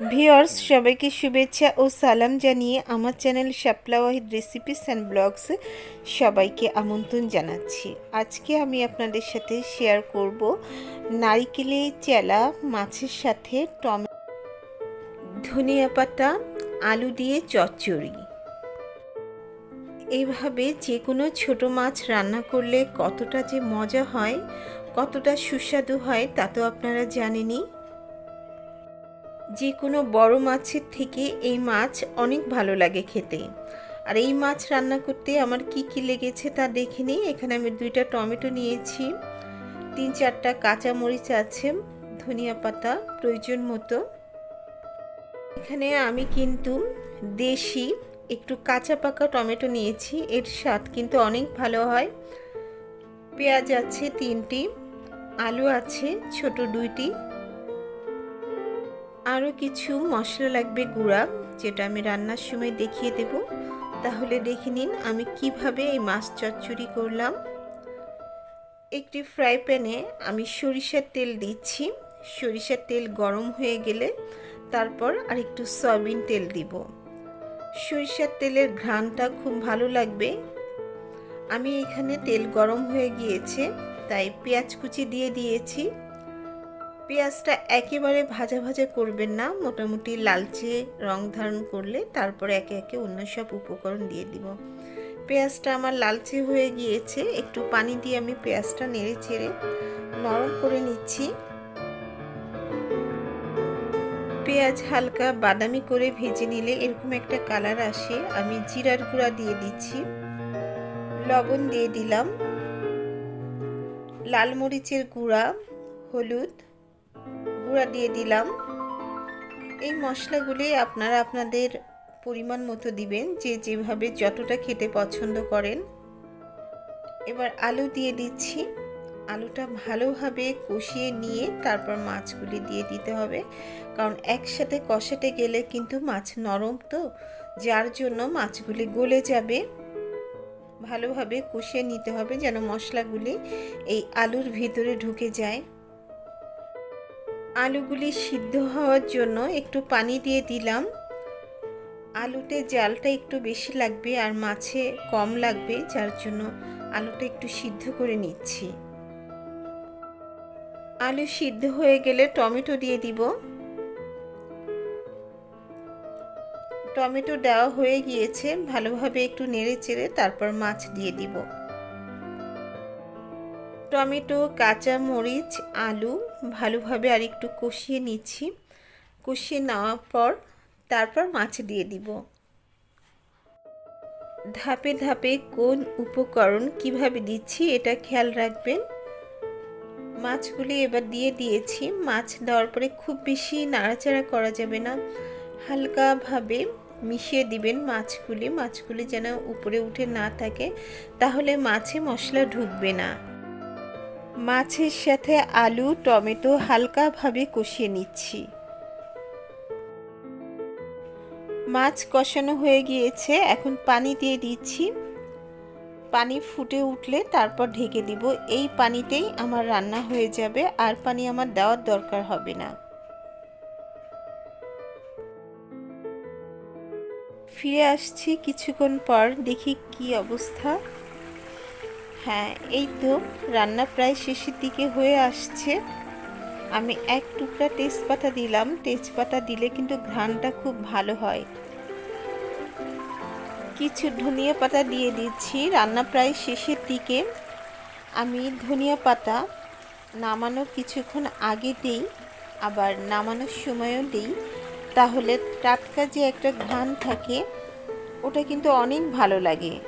Viewers সবাইকে শুভেচ্ছা ও সালাম জানিয়ে আমার channel Shapla Wahid recipes and blogs সবাইকে আমন্ত্রণ জানাচ্ছি। আজকে আমি আপনাদের সাথে শেয়ার করব নারিকেলে চেলা, মাছের সাথে টমে, ধনিয়া পাতা, আলু দিয়ে চচ্চড়ি। এইভাবে যে কোনো ছোট মাছ রান্না করলে কতটা যে মজা হয়, কতটা সুস্বাদু হয় তা তো আপনারা জানেনই। যে কোনো বড় মাছের থেকে এই মাছ অনেক ভালো লাগে খেতে। আর এই মাছ রান্না করতে আমার কি কি লেগেছে তা দেখে নিই। এখানে আমি দুইটা টমেটো নিয়েছি, তিন চারটা কাঁচা মরিচ আছে, ধনিয়া পাতা প্রয়োজন মতো। এখানে আমি কিন্তু দেশি একটু কাঁচা পাকা টমেটো নিয়েছি, এর স্বাদ কিন্তু অনেক ভালো হয়। পেঁয়াজ আছে তিনটি, আলু আছে ছোট দুইটি আরও কিছু মশলা লাগবে গুঁড়া, যেটা আমি রান্নার সময় দেখিয়ে দেব। তাহলে দেখে নিন আমি কীভাবে এই মাছ চচ্চড়ি করলাম। একটি ফ্রাই প্যানে আমি সরিষার তেল দিচ্ছি। সরিষার তেল গরম হয়ে গেলে তারপর আর একটু সয়াবিন তেল দিব। সরিষার তেলের ঘ্রাণটা খুব ভালো লাগবে। আমি এখানে তেল গরম হয়ে গিয়েছে, তাই পেঁয়াজ কুচি দিয়ে দিয়েছি। পেঁয়াজটা একেবারে ভাজা ভাজা করবেন না, মোটামুটি লালচে রং ধারণ করলে তারপরে একে একে অন্য সব উপকরণ দিয়ে দিব। পেঁয়াজটা আমার লালচে হয়ে গিয়েছে, একটু পানি দিয়ে আমি পেঁয়াজটা নেড়ে চেড়ে নরম করে নিচ্ছি। পেঁয়াজ হালকা বাদামি করে ভেজে নিলে এরকম একটা কালার আসে, আমি জিরার গুঁড়া দিয়ে দিচ্ছি। লবণ দিয়ে দিলাম। লাল মরিচের গুঁড়া, হলুদ গুঁড়া দিয়ে দিলাম। এই মশলাগুলি আপনারা আপনাদের পরিমাণ মতো দিবেন, যে যেভাবে যতটা খেতে পছন্দ করেন। এবার আলু দিয়ে দিচ্ছি। আলুটা ভালোভাবে কষিয়ে নিয়ে তারপর মাছগুলি দিয়ে দিতে হবে। কারণ একসাথে কষাতে গেলে কিন্তু মাছ নরম তো, যার জন্য মাছগুলি গলে যাবে। ভালোভাবে কষিয়ে নিতে হবে যেন মশলাগুলি এই আলুর ভিতরে ঢুকে যায়। আলুগুলি সিদ্ধ হওয়ার জন্য একটু পানি দিয়ে দিলাম। আলুতে জালটা একটু বেশি লাগবে আর মাছে কম লাগবে, যার জন্য আলুটা একটু সিদ্ধ করে নিচ্ছি। আলু সিদ্ধ হয়ে গেলে টমেটো দিয়ে দিব। টমেটো দেওয়া হয়ে গিয়েছে, ভালোভাবে একটু নেড়ে চেড়ে তারপর মাছ দিয়ে দিব। টমেটো কাঁচা মরিচ আলু ভালোভাবে আর একটু কষিয়ে নিচ্ছি। কষিয়ে নেওয়ার পর তারপর মাছ দিয়ে দিব। ধাপে ধাপে কোন উপকরণ কীভাবে দিচ্ছি এটা খেয়াল রাখবেন। মাছগুলি এবার দিয়ে দিয়েছি। মাছ দেওয়ার পরে খুব বেশি নাড়াচাড়া করা যাবে না। হালকাভাবে মিশিয়ে দিবেন মাছগুলি। মাছগুলি যেন উপরে উঠে না থাকে, তাহলে মাছে মশলা ঢুকবে না। মাছের সাথে আলু, টমেটো হালকাভাবে কষিয়ে নিচ্ছি। মাছ কষানো হয়ে গিয়েছে, এখন পানি দিয়ে দিচ্ছি। পানি ফুটে উঠলে তারপর ঢেকে দিব। এই পানিতেই আমার রান্না হয়ে যাবে, আর পানি আমার দেওয়ার দরকার হবে না। ফিরে আসছি কিছুক্ষণ পর, দেখি কি অবস্থা। হ্যাঁ এই তো, রান্না প্রায় শেষের দিকে হয়ে আসছে। আমি এক টুকরা তেজপাতা দিলাম। তেজপাতা দিলে কিন্তু ঘ্রাণটা খুব ভালো হয়। কিছু ধনিয়া পাতা দিয়ে দিচ্ছি। রান্না প্রায় শেষের দিকে। আমি ধনিয়া পাতা নামানো কিছুক্ষণ আগে দিই, আবার নামানোর সময়ও দিই। তাহলে টাটকা যে একটা ঘ্রাণ থাকে, ওটা কিন্তু অনেক ভালো লাগে।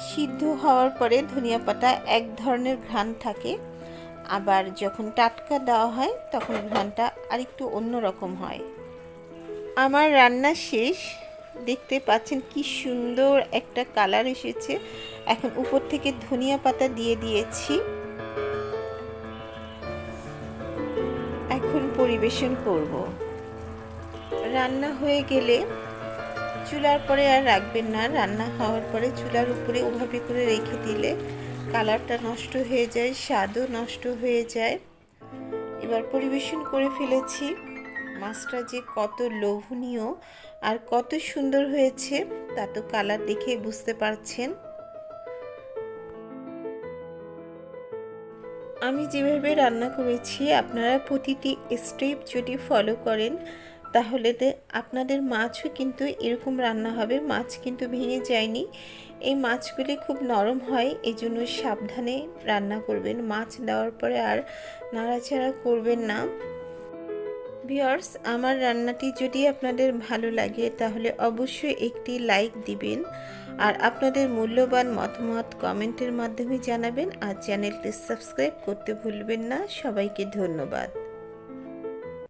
সিদ্ধ হওয়ার পরে ধনিয়া পাতা এক ধরনের ঘ্রাণ থাকে। আবার যখন টাটকা দেওয়া হয়, তখন ঘ্রাণটা আরেকটু অন্যরকম হয়। আমার রান্না শেষ। দেখতে পাচ্ছেন কি সুন্দর একটা কালার এসেছে। এখন উপর থেকে ধনিয়া পাতা দিয়ে দিয়েছি। এখন পরিবেশন করব। রান্না হয়ে গেলে চুলার পরে আর রাখবেন না। রান্না হওয়ার পরে চুলার উপরে ওভাবে করে রেখে দিলে কালারটা নষ্ট হয়ে যায়, স্বাদও নষ্ট হয়ে যায়। এবার পরিবেশন করে ফেলেছি। মাছটা যে কত লোভনীয় আর কত সুন্দর হয়েছে, তা তো কালার দেখে বুঝতে পারছেন। আমি যেভাবে রান্না করেছি, আপনারা প্রতিটি স্টেপ যদি ফলো করেন তাহলে আপনাদের মাছও কিন্তু এরকম রান্না হবে। মাছ কিন্তু ভেঙে যায়নি। এই মাছগুলি খুব নরম হয় এই জন্য সাবধানে রান্না করবেন। মাছ দেওয়ার পরে আর নাড়াচাড়া করবেন না। ভিওর্স আমার রান্নাটি যদি আপনাদের ভালো লাগে, তাহলে অবশ্যই একটি লাইক দিবেন আর আপনাদের মূল্যবান মতামত কমেন্টের মাধ্যমে জানাবেন। আর চ্যানেলটি সাবস্ক্রাইব করতে ভুলবেন না। সবাইকে ধন্যবাদ।